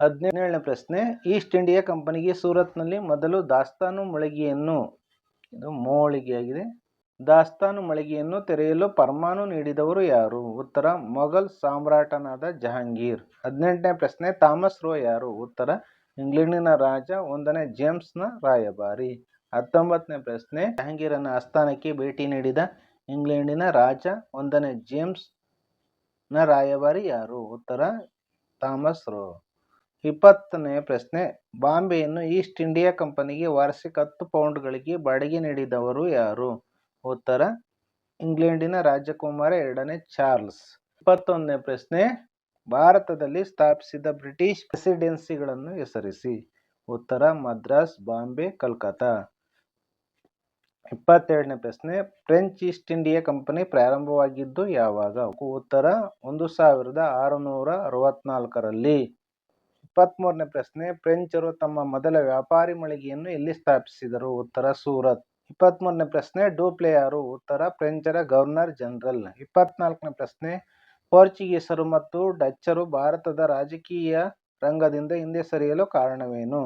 ಹದಿನೇಳನೇ ಪ್ರಶ್ನೆ, ಈಸ್ಟ್ ಇಂಡಿಯಾ ಕಂಪನಿಗೆ ಸೂರತ್ನಲ್ಲಿ ಮೊದಲು ದಾಸ್ತಾನು ಮಳಿಗೆಯನ್ನು, ಇದು ಮೋಳಿಗೆಯಾಗಿದೆ, ದಾಸ್ತಾನು ಮಳಿಗೆಯನ್ನು ತೆರೆಯಲು ಪರಮಾನು ನೀಡಿದವರು ಯಾರು? ಉತ್ತರ, ಮೊಘಲ್ ಸಾಮ್ರಾಟನಾದ ಜಹಾಂಗೀರ್. ಹದಿನೆಂಟನೇ ಪ್ರಶ್ನೆ, ಥಾಮಸ್ ರೋ ಯಾರು? ಉತ್ತರ, ಇಂಗ್ಲೆಂಡಿನ ರಾಜ, ಒಂದನೇ ಜೇಮ್ಸ್ನ ರಾಯಭಾರಿ. ಹತ್ತೊಂಬತ್ತನೇ ಪ್ರಶ್ನೆ, ಜಹಾಂಗೀರನ ಆಸ್ಥಾನಕ್ಕೆ ಭೇಟಿ ನೀಡಿದ ಇಂಗ್ಲೆಂಡಿನ ರಾಜ, ಒಂದನೇ ಜೇಮ್ಸ್ನ ರಾಯಭಾರಿ ಯಾರು? ಉತ್ತರ, ಥಾಮಸ್ ರೋ. ಇಪ್ಪತ್ತನೇ ಪ್ರಶ್ನೆ, ಬಾಂಬೆಯನ್ನು ಈಸ್ಟ್ ಇಂಡಿಯಾ ಕಂಪನಿಗೆ ವಾರ್ಷಿಕ ಹತ್ತು ಪೌಂಡ್ಗಳಿಗೆ ಬಾಡಿಗೆ ನೀಡಿದವರು ಯಾರು? ಉತ್ತರ, ಇಂಗ್ಲೆಂಡಿನ ರಾಜಕುಮಾರ ಎರಡನೇ ಚಾರ್ಲ್ಸ್. ಇಪ್ಪತ್ತೊಂದನೇ ಪ್ರಶ್ನೆ, ಭಾರತದಲ್ಲಿ ಸ್ಥಾಪಿಸಿದ ಬ್ರಿಟಿಷ್ ಪ್ರೆಸಿಡೆನ್ಸಿಗಳನ್ನು ಹೆಸರಿಸಿ. ಉತ್ತರ, ಮದ್ರಾಸ್, ಬಾಂಬೆ, ಕಲ್ಕತ್ತಾ. ಇಪ್ಪತ್ತೆರಡನೇ ಪ್ರಶ್ನೆ, ಫ್ರೆಂಚ್ ಈಸ್ಟ್ ಇಂಡಿಯಾ ಕಂಪನಿ ಪ್ರಾರಂಭವಾಗಿದ್ದು ಯಾವಾಗ? ಉತ್ತರ, ಒಂದು ಸಾವಿರದ ಆರುನೂರ ಅರವತ್ನಾಲ್ಕರಲ್ಲಿ. ಇಪ್ಪತ್ತ್ಮೂರನೇ ಪ್ರಶ್ನೆ, ಫ್ರೆಂಚರು ತಮ್ಮ ಮೊದಲ ವ್ಯಾಪಾರಿ ಮಳಿಗೆಯನ್ನು ಎಲ್ಲಿ ಸ್ಥಾಪಿಸಿದರು? ಉತ್ತರ, ಸೂರತ್. ಇಪ್ಪತ್ತ್ಮೂರನೇ ಪ್ರಶ್ನೆ ಡೂಪ್ಲೆ ಯಾರು ಉತ್ತರ, ಫ್ರೆಂಚರ ಗವರ್ನರ್ ಜನರಲ್. ಇಪ್ಪತ್ನಾಲ್ಕನೇ ಪ್ರಶ್ನೆ, ಪೋರ್ಚುಗೀಸರು ಮತ್ತು ಡಚ್ಚರು ಭಾರತದ ರಾಜಕೀಯ ರಂಗದಿಂದ ಹಿಂದೆ ಸರಿಯಲು ಕಾರಣವೇನು?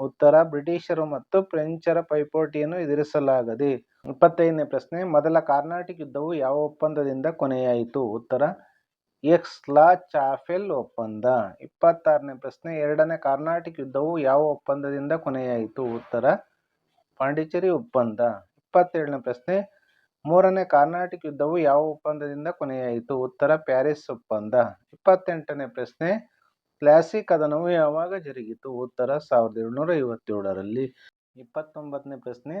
ಉತ್ತರ, ಬ್ರಿಟಿಷರು ಮತ್ತು ಫ್ರೆಂಚರ ಪೈಪೋಟಿಯನ್ನು ಎದುರಿಸಲಾಗದೆ. ಇಪ್ಪತ್ತೈದನೇ ಪ್ರಶ್ನೆ, ಮೊದಲ ಕಾರ್ನಾಟಿಕ್ ಯುದ್ಧವು ಯಾವ ಒಪ್ಪಂದದಿಂದ ಕೊನೆಯಾಯಿತು? ಉತ್ತರ ಎಕ್ಸ್ ಲಾ ಚಾಫೆಲ್ ಒಪ್ಪಂದ. ಇಪ್ಪತ್ತಾರನೇ ಪ್ರಶ್ನೆ, ಎರಡನೇ ಕಾರ್ನಾಟಿಕ್ ಯುದ್ಧವು ಯಾವ ಒಪ್ಪಂದದಿಂದ ಕೊನೆಯಾಯಿತು? ಉತ್ತರ, ಪಾಂಡಿಚೇರಿ ಒಪ್ಪಂದ. ಇಪ್ಪತ್ತೇಳನೇ ಪ್ರಶ್ನೆ, ಮೂರನೇ ಕಾರ್ನಾಟಿಕ್ ಯುದ್ಧವು ಯಾವ ಒಪ್ಪಂದದಿಂದ ಕೊನೆಯಾಯಿತು? ಉತ್ತರ, ಪ್ಯಾರಿಸ್ ಒಪ್ಪಂದ. ಇಪ್ಪತ್ತೆಂಟನೇ ಪ್ರಶ್ನೆ ಕ್ಲಾಸಿ ಕದನವು ಯಾವಾಗ ಜರುಗಿತು? ಉತ್ತರ, ಸಾವಿರದ ಏಳುನೂರ ಐವತ್ತೇಳರಲ್ಲಿ. ಇಪ್ಪತ್ತೊಂಬತ್ತನೇ ಪ್ರಶ್ನೆ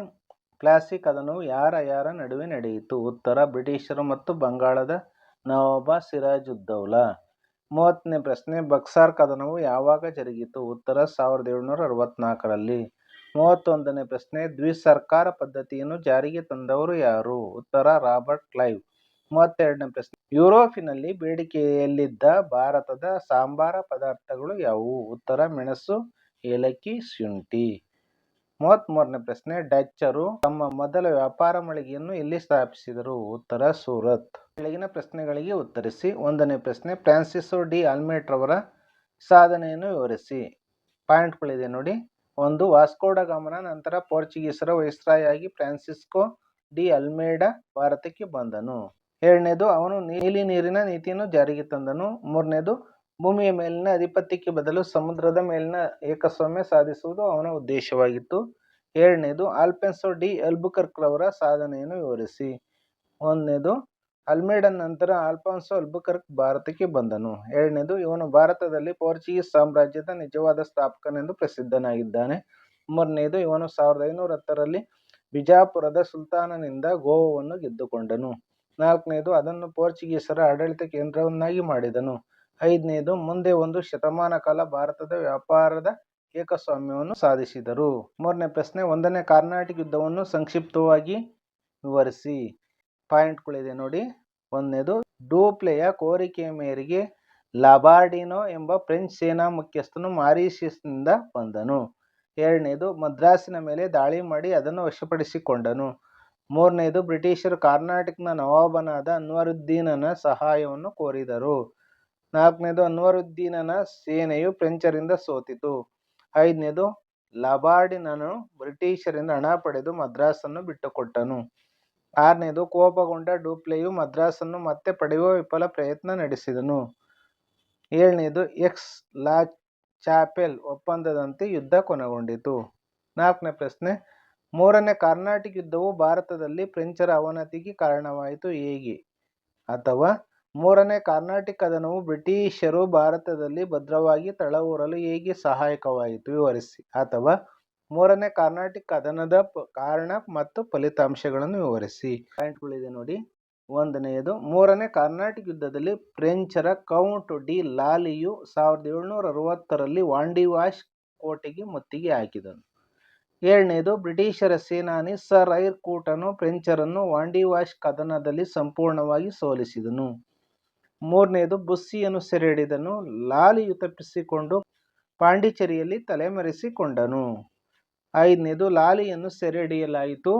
ಕ್ಲಾಸಿ ಕದನವು ಯಾರ ಯಾರ ನಡುವೆ ನಡೆಯಿತು? ಉತ್ತರ, ಬ್ರಿಟಿಷರು ಮತ್ತು ಬಂಗಾಳದ ನವಾಬ ಸಿರಾಜುದ್ದೌಲಾ ಮೂವತ್ತನೇ ಪ್ರಶ್ನೆ, ಬಕ್ಸಾರ್ ಕದನವು ಯಾವಾಗ ಜರುಗಿತು? ಉತ್ತರ ಸಾವಿರದ ಏಳುನೂರ ಅರವತ್ನಾಲ್ಕರಲ್ಲಿ. ಮೂವತ್ತೊಂದನೇ ಪ್ರಶ್ನೆ, ದ್ವಿಸರ್ಕಾರ ಪದ್ಧತಿಯನ್ನು ಜಾರಿಗೆ ತಂದವರು ಯಾರು? ಉತ್ತರ, ರಾಬರ್ಟ್ ಕ್ಲೈವ್. ಮೂವತ್ತೆರಡನೇ ಪ್ರಶ್ನೆ, ಯುರೋಪಿನಲ್ಲಿ ಬೇಡಿಕೆಯಲ್ಲಿದ್ದ ಭಾರತದ ಸಾಂಬಾರ ಪದಾರ್ಥಗಳು ಯಾವುವು? ಉತ್ತರ, ಮೆಣಸು, ಏಲಕ್ಕಿ, ಶುಂಠಿ. ಮೂವತ್ತ್ಮೂರನೇ ಪ್ರಶ್ನೆ, ಡಚ್ಚರು ತಮ್ಮ ಮೊದಲ ವ್ಯಾಪಾರ ಮಳಿಗೆಯನ್ನು ಎಲ್ಲಿ ಸ್ಥಾಪಿಸಿದರು? ಉತ್ತರ, ಸೂರತ್. ಕೆಳಗಿನ ಪ್ರಶ್ನೆಗಳಿಗೆ ಉತ್ತರಿಸಿ. ಒಂದನೇ ಪ್ರಶ್ನೆ ಫ್ರಾನ್ಸಿಸೋ ಡಿ ಆಲ್ಮೇಟ್ರವರ ಸಾಧನೆಯನ್ನು ವಿವರಿಸಿ. ಪಾಯಿಂಟ್ಗಳಿದೆ ನೋಡಿ. ಒಂದು ವಾಸ್ಕೋಡ ಗಮನ ನಂತರ ಪೋರ್ಚುಗೀಸರ ವೈಸ್ರಾಯಾಗಿ ಫ್ರಾನ್ಸಿಸ್ಕೋ ಡಿ ಅಲ್ಮೇಡ ಭಾರತಕ್ಕೆ ಬಂದನು. ಎರಡನೇದು, ಅವನು ನೀಲಿ ನೀರಿನ ನೀತಿಯನ್ನು ಜಾರಿಗೆ ತಂದನು. ಮೂರನೇದು ಭೂಮಿಯ ಮೇಲಿನ ಅಧಿಪತ್ಯಕ್ಕೆ ಬದಲು ಸಮುದ್ರದ ಮೇಲಿನ ಏಕಸ್ವಾಮ್ಯ ಸಾಧಿಸುವುದು ಅವನ ಉದ್ದೇಶವಾಗಿತ್ತು. ಎರಡನೇದು, ಆಲ್ಪೆನ್ಸೋ ಡಿ ಅಲ್ಬುಕರ್ಕ್ರವರ ಸಾಧನೆಯನ್ನು ವಿವರಿಸಿ. ಒಂದನೇದು ಅಲ್ಮೇಡನ್ ನಂತರ ಆಲ್ಫಾನ್ಸೋ ಅಲ್ಬುಕರ್ಕ್ ಭಾರತಕ್ಕೆ ಬಂದನು. ಎರಡನೇದು, ಇವನು ಭಾರತದಲ್ಲಿ ಪೋರ್ಚುಗೀಸ್ ಸಾಮ್ರಾಜ್ಯದ ನಿಜವಾದ ಸ್ಥಾಪಕನೆಂದು ಪ್ರಸಿದ್ಧನಾಗಿದ್ದಾನೆ. ಮೂರನೇದು, ಇವನು ಸಾವಿರದ ಐನೂರ ಹತ್ತರಲ್ಲಿ ಬಿಜಾಪುರದ ಸುಲ್ತಾನನಿಂದ ಗೋವಾವನ್ನು ಗೆದ್ದುಕೊಂಡನು. ನಾಲ್ಕನೇದು, ಅದನ್ನು ಪೋರ್ಚುಗೀಸರ ಆಡಳಿತ ಕೇಂದ್ರವನ್ನಾಗಿ ಮಾಡಿದನು. ಐದನೇದು, ಮುಂದೆ ಒಂದು ಶತಮಾನ ಕಾಲ ಭಾರತದ ವ್ಯಾಪಾರದ ಏಕಸ್ವಾಮ್ಯವನ್ನು ಸಾಧಿಸಿದರು. ಮೂರನೇ ಪ್ರಶ್ನೆ, ಒಂದನೇ ಕರ್ನಾಟಕ ಯುದ್ಧವನ್ನು ಸಂಕ್ಷಿಪ್ತವಾಗಿ ವಿವರಿಸಿ. ಪಾಯಿಂಟ್ಗಳಿದೆ ನೋಡಿ. ಒಂದನೇದು, ಡೂಪ್ಲೆಯ ಕೋರಿಕೆಯ ಮೇರೆಗೆ ಲಾಬಾರ್ಡಿನೋ ಎಂಬ ಫ್ರೆಂಚ್ ಸೇನಾ ಮುಖ್ಯಸ್ಥನು ಮಾರಿಷಿಯಸ್ನಿಂದ ಬಂದನು. ಎರಡನೇದು, ಮದ್ರಾಸಿನ ಮೇಲೆ ದಾಳಿ ಮಾಡಿ ಅದನ್ನು ವಶಪಡಿಸಿಕೊಂಡನು. ಮೂರನೇದು, ಬ್ರಿಟಿಷರು ಕರ್ನಾಟಕದ ನವಾಬನಾದ ಅನ್ವರುದ್ದೀನನ ಸಹಾಯವನ್ನು ಕೋರಿದರು. ನಾಲ್ಕನೇದು, ಅನ್ವರುದ್ದೀನನ ಸೇನೆಯು ಫ್ರೆಂಚರಿಂದ ಸೋತಿತು. ಐದನೇದು, ಲಬಾರ್ಡಿನನು ಬ್ರಿಟಿಷರಿಂದ ಹಣ ಪಡೆದು ಮದ್ರಾಸನ್ನು ಬಿಟ್ಟುಕೊಟ್ಟನು. ಆರನೇದು, ಕೋಪಗೊಂಡ ಡೂಪ್ಲೆಯು ಮದ್ರಾಸನ್ನು ಮತ್ತೆ ಪಡೆಯುವ ವಿಫಲ ಪ್ರಯತ್ನ ನಡೆಸಿದನು. ಏಳನೇದು, ಎಕ್ಸ್ ಲಾ ಚಾಪೆಲ್ ಒಪ್ಪಂದದಂತೆ ಯುದ್ಧ ಕೊನೆಗೊಂಡಿತು. ನಾಲ್ಕನೇ ಪ್ರಶ್ನೆ, ಮೂರನೇ ಕಾರ್ನಾಟಿಕ್ ಯುದ್ಧವು ಭಾರತದಲ್ಲಿ ಫ್ರೆಂಚರ ಅವನತಿಗೆ ಕಾರಣವಾಯಿತು ಹೇಗೆ? ಅಥವಾ ಮೂರನೇ, ಕಾರ್ನಾಟಿಕ್ ಕದನವು ಬ್ರಿಟಿಷರು ಭಾರತದಲ್ಲಿ ಭದ್ರವಾಗಿ ತಳವೂರಲು ಹೇಗೆ ಸಹಾಯಕವಾಯಿತು ವಿವರಿಸಿ. ಅಥವಾ ಮೂರನೇ, ಕಾರ್ನಾಟಿಕ್ ಕದನದ ಕಾರಣ ಮತ್ತು ಫಲಿತಾಂಶಗಳನ್ನು ವಿವರಿಸಿ. ಪಾಯಿಂಟ್ಗಳಿದೆ ನೋಡಿ. ಒಂದನೆಯದು, ಮೂರನೇ, ಕಾರ್ನಾಟಿಕ್ ಯುದ್ಧದಲ್ಲಿ ಫ್ರೆಂಚರ ಕೌಂಟ್ ಡಿ ಲಾಲಿಯು ಸಾವಿರದ ಏಳ್ನೂರ ಅರವತ್ತರಲ್ಲಿ ವಾಂಡಿವಾಶ್ ಕೋಟೆಗೆ ಮುತ್ತಿಗೆ ಹಾಕಿದನು. ಎರಡನೇದು ಬ್ರಿಟಿಷರ ಸೇನಾನಿ ಸರ್ ಐರ್ ಕೂಟನು ಫ್ರೆಂಚರನ್ನು ವಾಂಡಿವಾಶ್ ಕದನದಲ್ಲಿ ಸಂಪೂರ್ಣವಾಗಿ ಸೋಲಿಸಿದನು. ಮೂರನೇದು ಬುಸ್ಸಿಯನ್ನು ಸೆರೆಹಿಡಿದನು, ಲಾಲಿಯು ತಪ್ಪಿಸಿಕೊಂಡು ಪಾಂಡಿಚೇರಿಯಲ್ಲಿ ತಲೆಮರೆಸಿಕೊಂಡನು. ಐದನೇದು ಲಾಲಿಯನ್ನು ಸೆರೆಹಿಡಿಯಲಾಯಿತು.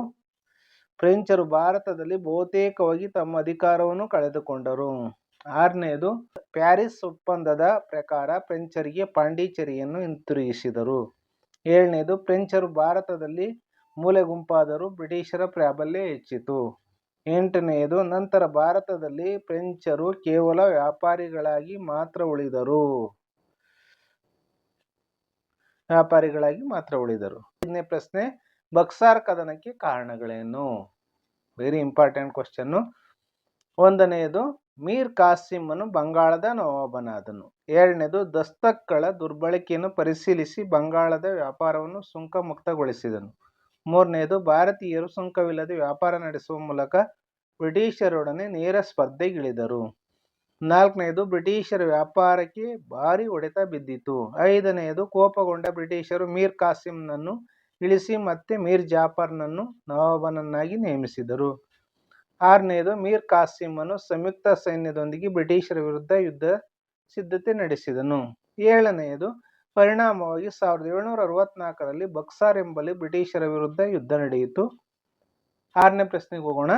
ಫ್ರೆಂಚರು ಭಾರತದಲ್ಲಿ ಬಹುತೇಕವಾಗಿ ತಮ್ಮ ಅಧಿಕಾರವನ್ನು ಕಳೆದುಕೊಂಡರು. ಆರನೆಯದು ಪ್ಯಾರಿಸ್ ಒಪ್ಪಂದದ ಪ್ರಕಾರ ಫ್ರೆಂಚರಿಗೆ ಪಾಂಡಿಚೇರಿಯನ್ನು ಹಿಂತಿರುಗಿಸಿದರು. ಏಳನೇದು ಫ್ರೆಂಚರು ಭಾರತದಲ್ಲಿ ಮೂಲೆ ಗುಂಪಾದರೂ ಬ್ರಿಟಿಷರ ಪ್ರಾಬಲ್ಯ ಹೆಚ್ಚಿತು. ಎಂಟನೆಯದು, ನಂತರ ಭಾರತದಲ್ಲಿ ಫ್ರೆಂಚರು ಕೇವಲ ವ್ಯಾಪಾರಿಗಳಾಗಿ ಮಾತ್ರ ಉಳಿದರು. ವ್ಯಾಪಾರಿಗಳಾಗಿ ಮಾತ್ರ ಉಳಿದರು. ಐದನೇ ಪ್ರಶ್ನೆ, ಬಕ್ಸಾರ್ ಕದನಕ್ಕೆ ಕಾರಣಗಳೇನು? ವೆರಿ ಇಂಪಾರ್ಟೆಂಟ್ ಕ್ವಶನ್ನು ಒಂದನೆಯದು, ಮೀರ್ ಕಾಸಿಮನು ಬಂಗಾಳದ ನವಾಬನಾದನು. ಎರಡನೇದು ದಸ್ತಕ್ಗಳ ದುರ್ಬಳಕೆಯನ್ನು ಪರಿಶೀಲಿಸಿ ಬಂಗಾಳದ ವ್ಯಾಪಾರವನ್ನು ಸುಂಕ ಮುಕ್ತಗೊಳಿಸಿದನು ಮೂರನೆಯದು ಭಾರತೀಯರು ಸುಂಕವಿಲ್ಲದೆ ವ್ಯಾಪಾರ ನಡೆಸುವ ಮೂಲಕ ಬ್ರಿಟಿಷರೊಡನೆ ನೇರ ಸ್ಪರ್ಧೆಗಿಳಿದರು. ನಾಲ್ಕನೆಯದು ಬ್ರಿಟಿಷರ ವ್ಯಾಪಾರಕ್ಕೆ ಭಾರಿ ಹೊಡೆತ ಬಿದ್ದಿತು. ಐದನೆಯದು ಕೋಪಗೊಂಡ ಬ್ರಿಟಿಷರು ಮೀರ್ ಕಾಸಿಂನನ್ನು ಇಳಿಸಿ ಮತ್ತೆ ಮೀರ್ ಜಾಫರ್ನನ್ನು ನವಾಬನನ್ನಾಗಿ ನೇಮಿಸಿದರು. ಆರನೆಯದು ಮೀರ್ ಕಾಸಿಮನು ಸಂಯುಕ್ತ ಸೈನ್ಯದೊಂದಿಗೆ ಬ್ರಿಟಿಷರ ವಿರುದ್ಧ ಯುದ್ಧ ಸಿದ್ಧತೆ ನಡೆಸಿದನು. ಏಳನೆಯದು ಪರಿಣಾಮವಾಗಿ ಸಾವಿರದ ಏಳುನೂರ ಅರವತ್ನಾಲ್ಕರಲ್ಲಿ ಬಕ್ಸಾರ್ ಎಂಬಲ್ಲಿ ಬ್ರಿಟಿಷರ ವಿರುದ್ಧ ಯುದ್ಧ ನಡೆಯಿತು. ಆರನೇ ಪ್ರಶ್ನೆಗೆ ಹೋಗೋಣ.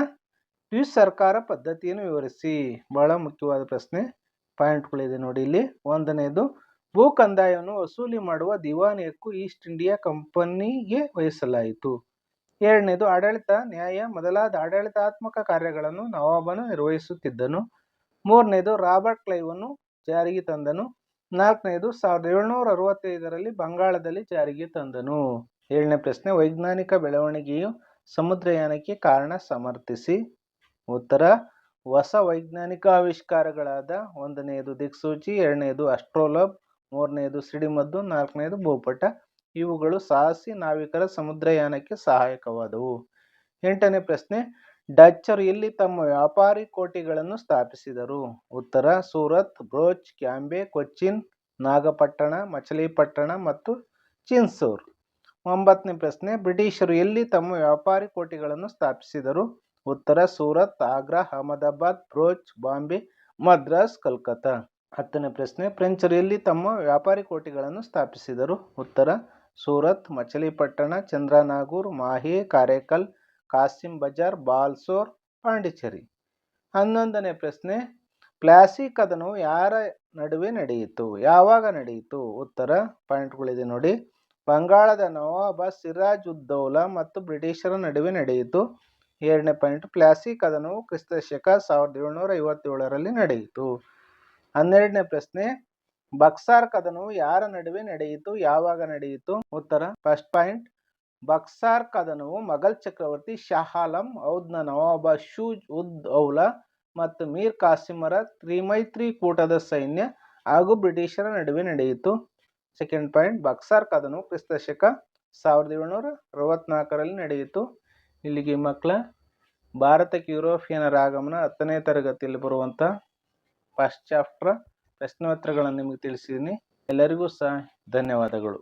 ದ್ವಿಸರ್ಕಾರ ಪದ್ಧತಿಯನ್ನು ವಿವರಿಸಿ. ಬಹಳ ಮುಖ್ಯವಾದ ಪ್ರಶ್ನೆ. ಪಾಯಿಂಟ್ಗಳಿದೆ ನೋಡಿ ಇಲ್ಲಿ. ಒಂದನೆಯದು ಭೂ ಕಂದಾಯವನ್ನು ವಸೂಲಿ ಮಾಡುವ ದಿವಾನಿ ಹಕ್ಕು ಈಸ್ಟ್ ಇಂಡಿಯಾ ಕಂಪನಿಗೆ ವಹಿಸಲಾಯಿತು. ಎರಡನೇದು, ಆಡಳಿತ ನ್ಯಾಯ ಮೊದಲಾದ ಆಡಳಿತಾತ್ಮಕ ಕಾರ್ಯಗಳನ್ನು ನವಾಬನು ನಿರ್ವಹಿಸುತ್ತಿದ್ದನು. ಮೂರನೇದು, ರಾಬರ್ಟ್ ಕ್ಲೈವನ್ನು ಜಾರಿಗೆ ತಂದನು. ನಾಲ್ಕನೇದು ಸಾವಿರದ ಏಳುನೂರ ಅರವತ್ತೈದರಲ್ಲಿ ಬಂಗಾಳದಲ್ಲಿ ಜಾರಿಗೆ ತಂದನು. ಏಳನೇ ಪ್ರಶ್ನೆ, ವೈಜ್ಞಾನಿಕ ಬೆಳವಣಿಗೆಯು ಸಮುದ್ರಯಾನಕ್ಕೆ ಕಾರಣ ಸಮರ್ಥಿಸಿ? ಉತ್ತರ, ಹೊಸ ವೈಜ್ಞಾನಿಕ ಆವಿಷ್ಕಾರಗಳಾದ ಒಂದನೆಯದು ದಿಕ್ಸೂಚಿ ಎರಡನೆಯದು ಅಸ್ಟ್ರೋಲಬ್ ಮೂರನೆಯದು ಸಿಡಿಮದ್ದು ನಾಲ್ಕನೆಯದು ಭೂಪಟ. ಇವುಗಳು ಸಾಹಸಿ ನಾವಿಕರ ಸಮುದ್ರಯಾನಕ್ಕೆ ಸಹಾಯಕವಾದವು. ಎಂಟನೇ ಪ್ರಶ್ನೆ ಡಚ್ಚರು ಇಲ್ಲಿ ತಮ್ಮ ವ್ಯಾಪಾರಿ ಕೋಟೆಗಳನ್ನು ಸ್ಥಾಪಿಸಿದರು. ಉತ್ತರ ಸೂರತ್, ಬ್ರೋಚ್, ಕ್ಯಾಂಬೆ, ಕೊಚ್ಚಿನ್, ನಾಗಪಟ್ಟಣ, ಮಚಲಿಪಟ್ಟಣ ಮತ್ತು ಚಿನ್ಸೂರ್. ಒಂಬತ್ತನೇ ಪ್ರಶ್ನೆ, ಬ್ರಿಟಿಷರು ಎಲ್ಲಿ ತಮ್ಮ ವ್ಯಾಪಾರಿ ಕೋಟೆಗಳನ್ನು ಸ್ಥಾಪಿಸಿದರು? ಉತ್ತರ ಸೂರತ್, ಆಗ್ರಾ, ಅಹಮದಾಬಾದ್, ಬ್ರೋಚ್, ಬಾಂಬೆ, ಮದ್ರಾಸ್, ಕಲ್ಕತ್ತಾ. ಹತ್ತನೇ ಪ್ರಶ್ನೆ, ಫ್ರೆಂಚರು ಎಲ್ಲಿ ತಮ್ಮ ವ್ಯಾಪಾರಿ ಕೋಟೆಗಳನ್ನು ಸ್ಥಾಪಿಸಿದರು? ಉತ್ತರ ಸೂರತ್, ಮಚಲಿಪಟ್ಟಣ, ಚಂದ್ರನಾಗೂರ್, ಮಾಹೆ, ಕಾರೇಕಲ್ ಕಾಸಿಂ ಬಜಾರ್, ಬಾಲ್ಸೋರ್, ಪಾಂಡಿಚೇರಿ. ಹನ್ನೊಂದನೇ ಪ್ರಶ್ನೆ, ಪ್ಲಾಸಿ ಕದನವು ಯಾರ ನಡುವೆ ನಡೆಯಿತು? ಯಾವಾಗ ನಡೆಯಿತು? ಉತ್ತರ ಪಾಯಿಂಟ್ಗಳಿದೆ ನೋಡಿ. ಬಂಗಾಳದ ನವಾಬ ಸಿರಾಜ್ ಉದ್ದೌಲಾ ಮತ್ತು ಬ್ರಿಟಿಷರ ನಡುವೆ ನಡೆಯಿತು. ಎರಡನೇ ಪಾಯಿಂಟ್, ಪ್ಲಾಸಿ ಕದನವು ಕ್ರಿಸ್ತ ಶಕ ಸಾವಿರದ ಏಳ್ನೂರ ಐವತ್ತೇಳರಲ್ಲಿ ನಡೆಯಿತು. ಹನ್ನೆರಡನೇ ಪ್ರಶ್ನೆ, ಬಕ್ಸಾರ್ ಕದನವು ಯಾರ ನಡುವೆ ನಡೆಯಿತು? ಯಾವಾಗ ನಡೆಯಿತು? ಉತ್ತರ, ಫಸ್ಟ್ ಪಾಯಿಂಟ್ ಬಕ್ಸಾರ್ ಕದನವು ಮೊಘಲ್ ಚಕ್ರವರ್ತಿ ಶಾಹ್ ಆಲಂ ಔದ್ನ ನವಾಬ ಶೂಜ್ ಉದ್ ಔಲಾ ಮತ್ತು ಮೀರ್ ಕಾಸಿಮರ ತ್ರಿಮೈತ್ರಿ ಕೂಟದ ಸೈನ್ಯ ಹಾಗೂ ಬ್ರಿಟಿಷರ ನಡುವೆ ನಡೆಯಿತು. ಸೆಕೆಂಡ್ ಪಾಯಿಂಟ್ ಬಕ್ಸಾರ್ ಕದನವು ಕ್ರಿಸ್ತ ಶಕ ಸಾವಿರದ ಏಳ್ನೂರ ಅರವತ್ನಾಲ್ಕರಲ್ಲಿ ನಡೆಯಿತು. ಇಲ್ಲಿಗೆ ಮಕ್ಕಳ ಭಾರತಕ್ಕೆ ಯುರೋಪಿಯನರ ಆಗಮನ ಹತ್ತನೇ ತರಗತಿಯಲ್ಲಿ ಬರುವಂಥ ಫಸ್ಟ್ ಚಾಪ್ಟರ್ ಪ್ರಶ್ನೋತ್ತರಗಳನ್ನು ನಿಮಗೆ ತಿಳಿಸಿದ್ದೀನಿ. ಎಲ್ಲರಿಗೂ ಸಹ ಧನ್ಯವಾದಗಳು.